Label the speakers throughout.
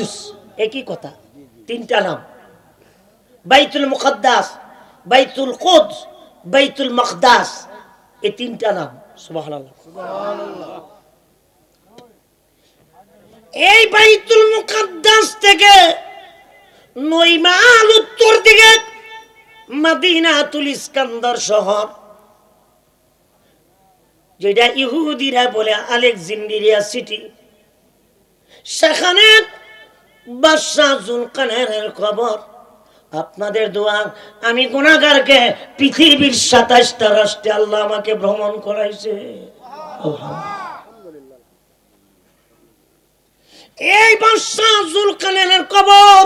Speaker 1: কুদ্স একই কথা, তিনটা নাম। বাইতুল মুকদ্দাস বাইতুল কুদ্স, বাইতুল মকদাস, এই তিনটা নাম, সুবহানাল্লাহ। এই বাইতুল মুকদ্দাস থেকে নয় মাইল উত্তর দিকে মদিনাতুল ইস্কান্দার শহর, যেটা ইহুদিরা বলে আলেকজান্ড্রিয়া সিটি। সেখানে বাদশাহ জুলকানের খবর আপনাদের দোয়া, আমি গুণাগারকে পৃথিবীর সাতাশটা রাষ্ট্রে আল্লাহ আমাকে ভ্রমণ করাইছে। এই বাদশাহ জুলকানের কবর,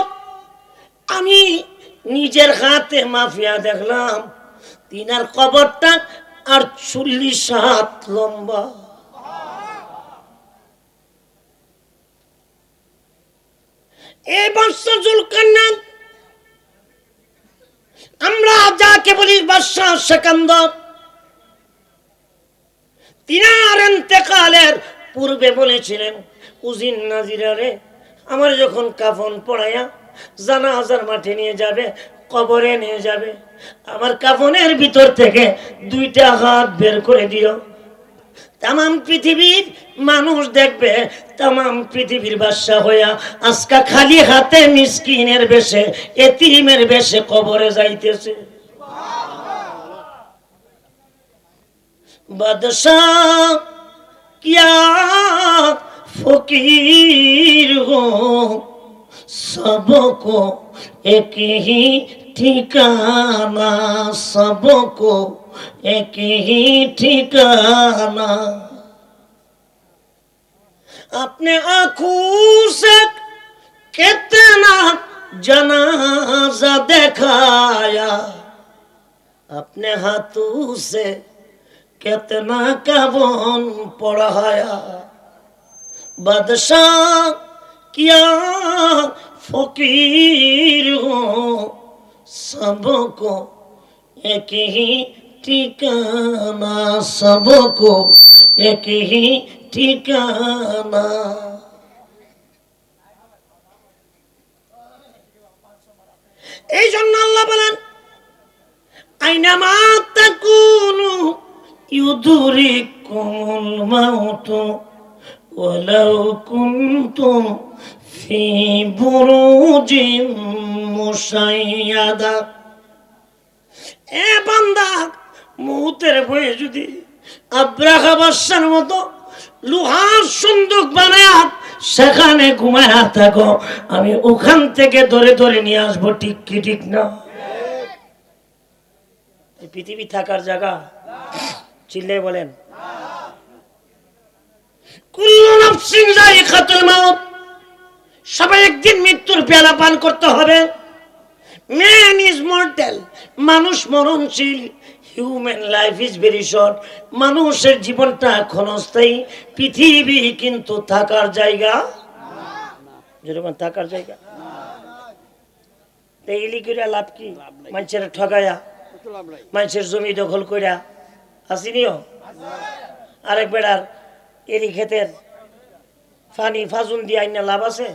Speaker 1: আমি নিজের হাতে মাফিয়া দেখলাম। তিনার কবরটা আর চল্লিশ হাত লম্বা। এই বাদশাহ জুলকান্নান আমরা যাকে বলি বাদশাহ সেকান্দর। তিনার এতেকালের পূর্বে বলেছিলেন উজিন নাজিরারে আমার যখন কাফন পড়াইয়া জানাজার মাঠে নিয়ে যাবে, কবরে নিয়ে যাবে, আমার কাফনের ভিতর থেকে দুইটা হাত বের করে দিও। তাম পৃথিবীর মানুষ দেখবে তাম পৃথিবীর বাদশা হইয়া আজকা খালি হাতে মিসকিনের বেশে, এতিমের বেশে কবরে যাইতেছে। কিয়া ফকির হো সবকো একই ঠিকানা, সবকো एक ही ठिकाना। अपने आँखों से कितना जनाजा दिखाया। अपने हाथों से कितना कवन पढ़ाया। बादशाह क्या फकीर हो सबको एक ही ঠিকানা সবকো এক হি ঠিকানা। এই জন্য আল্লাহ বলেন, আইনা মা তাকুনু ইউদুরিকুমুল মাউত ওয়ালাউ কুনতুম ফি বুরুজিম মুশাইয়াদা। এ বান্দা মুহূর্তের ভয়ে যদি আব্রাহা বাসার মতো লোহার সন্দুক বানায়, সেখানে ঘুমায় থাকো। আমি ওখান থেকে ধরে ধরে নিয়ে আসব, ঠিক কি ঠিক না? পৃথিবী থাকার জায়গা চিল্লে বলেন। সবাই একদিন মৃত্যুর পেয়ালা পান করতে হবে। ম্যান ইজ মর্টাল মানুষ মরণশীল human life is very short মানুষের জীবনটা ক্ষণস্থায়ী পৃথিবী কিন্তু থাকার জায়গা। যেরকম থাকার জায়গা। এইলি করে লাভ কি? মানুষের ঠগায়া। মানুষের জমি দখল কইরা। আসিনিও আরেক বেড়ার এরি ক্ষেতের ফানি ফাজুন দিয়ে আইনা লাভ আছে?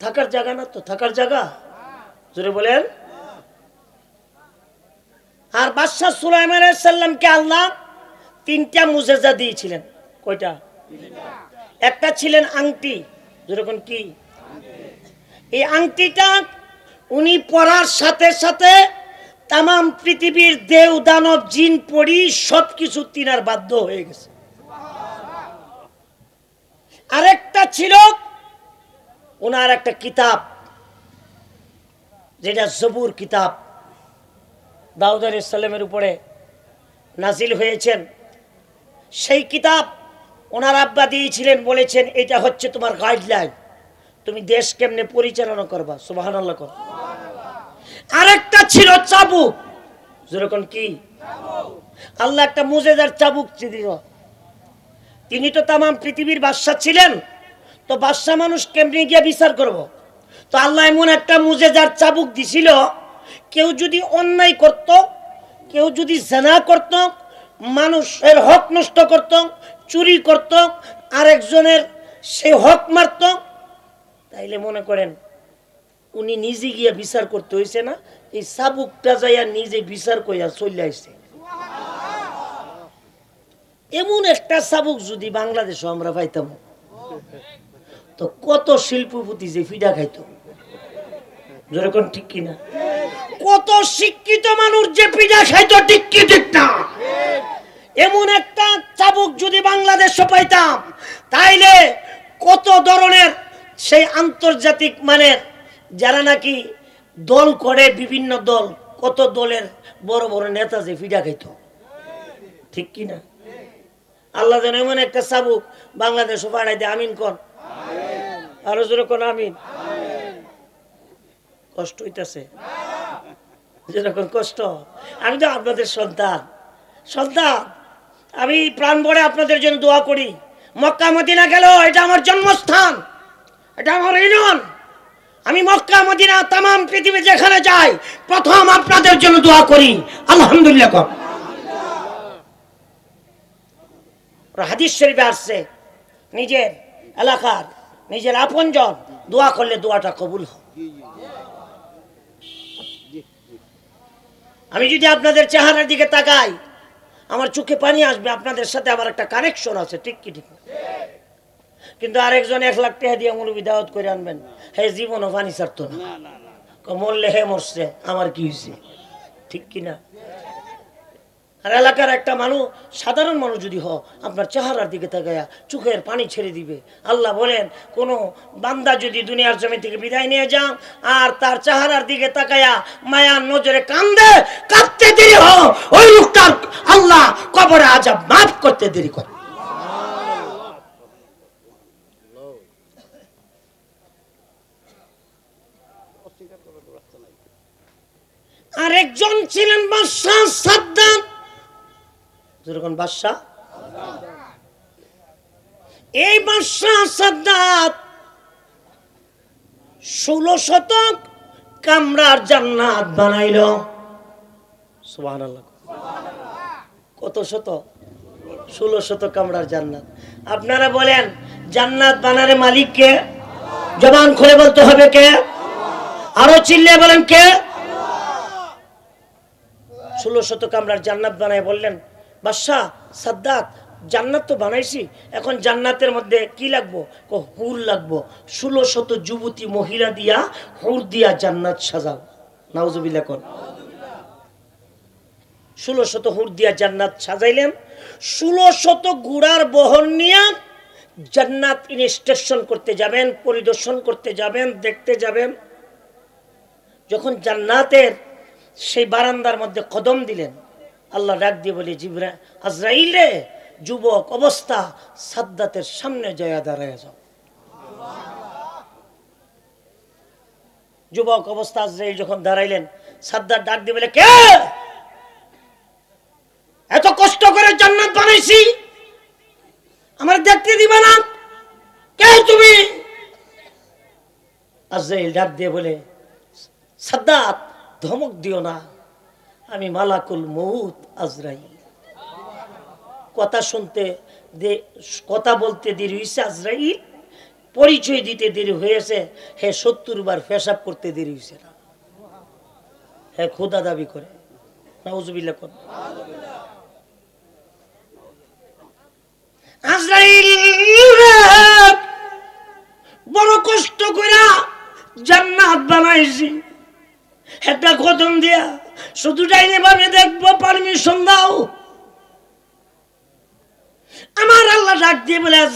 Speaker 1: থাকার জায়গা না তো? থাকার জায়গা? জোরে বলেন। আর বাদশাহ সুলাইমান সাল্লামকে আল্লাহ তিনটা মুজেজা দিয়েছিলেন। কয়টা? একটা ছিলেন আংটি। যেরকম কি? এই আংটিটা উনি পড়ার সাথে সাথে তাম পৃথিবীর দেও, দানব, জিন পড়ি সব কিছু তিনার বাধ্য হয়ে গেছে। আরেকটা ছিল ওনার একটা কিতাব, যেটা জবুর কিতাব। দাউদ আলী সাল্লামের উপরে নাজিল হয়েছেন। সেই কিতাব ওনার আব্বা দিয়েছিলেন, বলেছেন, এটা হচ্ছে তোমার গাইডলাইন তুমি দেশ কেমনে পরিচালনা করবা? সুবাহান কর। আরেকটা ছিল চাবুক। যেরকম কি? আল্লাহ একটা মুজেদার চাবুক দিল। তিনি তো তাম পৃথিবীর বাদশাহ ছিলেন। তো বাদশা মানুষ কেমনে গিয়ে বিচার করব। তো আল্লাহ এমন একটা মুজেদার চাবুক দিছিল কেউ যদি অন্যায় করত, কেউ যদি জেনা করত, মানুষের হক নষ্ট করত, চুরি করত, আরেকজনের সে হক মারত, তাইলে মনে করেন উনি নিজে গিয়া বিচার করতে হয়েছে না, এই সাবুকটা যাইয়া নিজে বিচার কইয়া চলে আসছে এমন একটা সাবুক যদি বাংলাদেশে আমরা পাইতাম, তো কত শিল্পপতি যে ফিডা খাইতো? যেরকম ঠিক কিনা? কত শিক্ষিত মানুষ যে পিঠা খাইতো ঠিক কি ঠিক না? এমন একটা চাবুক যদি বাংলাদেশে পাইতাম তাইলে কত ধরনের সেই আন্তর্জাতিক মানের যারা নাকি দল করে বিভিন্ন দল কত দলের বড় বড় নেতা যে ফিডা খাইত? ঠিক কি না? আল্লাহ যেন এমন একটা চাবুক বাংলাদেশে পাঠাই দে আমিন কন। আরও জোরে কোন আমিন। কষ্ট হইতাছে। যেরকম কষ্ট। আমি তো আপনাদের সন্তান। সন্তান, আমি প্রাণ ভরে আপনাদের জন্য দোয়া করি। মক্কা মদিনা গেল, এটা আমার জন্মস্থান। এটা আমার ইউনিয়ন। আমি মক্কা মদিনা তাম পৃথিবী যেখানে যাই, প্রথম আপনাদের জন্য দোয়া করি। আলহামদুলিল্লাহ হাদিস শরীফে আসছে, নিজের এলাকার, নিজের আপনজন দোয়া করলে দোয়াটা কবুল হয়। আমি যদি আপনাদের চেহারার দিকে তাকাই আমার চোখে পানি আসবে আপনাদের সাথে আমার একটা কানেকশন আছে ঠিক কি ঠিক কিন্তু আরেকজন এক লাখ টাকা দিয়ে মুরব্বী দাওয়াত করে আনবেন হে ও পানি ছাড়তো না। মরলে হে মরছে আমার কি হয়েছে? ঠিক কি না? আর এলাকার একটা মানুষ, সাধারণ মানুষ যদি হ আপনার চেহারার দিকে তাকায়া চোখের পানি ছেড়ে দিবে। আল্লাহ বলেন, কোনো বান্দা যদি দুনিয়ার জমি থেকে বিদায় নিয়ে যান, আর তার চেহারার দিকে তাকায়া মায়ার নজরে কান্দে, কাঁদতে দেরি হ ওই লোকটার আল্লাহ কবরে আজাব মাফ করতে দেরি করে। আরেকজন ছিলেন বাদশাহ সাদ্দাম। যেরকম বাদশাহ এই বাদশাহ সাদ্দাত ষোলো শতক কামরার জান্নাত বানাইল। সুবহানাল্লাহ। কত শত ষোলো শত কামরার জান্নাত। আপনারা বলেন, জান্নাত বানারে মালিক কে? জবান খুলে বলতে হবে কে? আরও চিল্লে বলেন কে? ষোলো শত কামরার জান্নাত বানায় বললেন বাদশাহ, সাদ্দাত, জান্নাত তো বানাইছি, এখন জান্নাতের মধ্যে কি লাগবো? হুর লাগবো। ষোলো শত যুবতী মহিলা দিয়া হুর দিয়া জান্নাত সাজাও। নাউজুবিল্লাহ কোন। ষোলো শত হুর দিয়া জান্নাত সাজাইলেন। ষোলো শত গুড়ার বহন নিয়ে জান্নাত ইনস্টেশন করতে যাবেন, পরিদর্শন করতে যাবেন, দেখতে যাবেন। যখন জান্নাতের সেই বারান্দার মধ্যে কদম দিলেন আল্লাহ ডাক দিয়ে বলে, জিবরা, আজরাইল যুবক অবস্থা সাদ্দাতের সামনে জয়া দাঁড়ায় যাও। যুবক অবস্থা আজরাইল যখন দাঁড়াইলেন, সাদ্দাত ডাক দিয়ে বলে, কে? এত কষ্ট করে জান্নাত বানাইছি? আমার দেখতে দিবে না? কে তুমি? আজরাইল ডাক দিয়ে বলে, সাদ্দাত, ধমক দিও না। আমি মালাকুল মৌত আজরাইল। কথা শুনতে দে, কথা বলতে দেরি হয়েছে আজরাইল। পরিচয় দিতে দেরি হয়েছে, হে সত্তর বার পেশাব করতে দেরি হয়েছে না। হ্যাঁ খোদা দাবি করে। নাউজুবিল্লাহ কোন আজরাইল বড় কষ্ট করে জান্নাত বানাইছি। একটা কদম দিয়া শুধু ডাইনে ভাবে দেখব পারমিশন দাও। আমার আল্লাহ ডাক দিয়ে বলে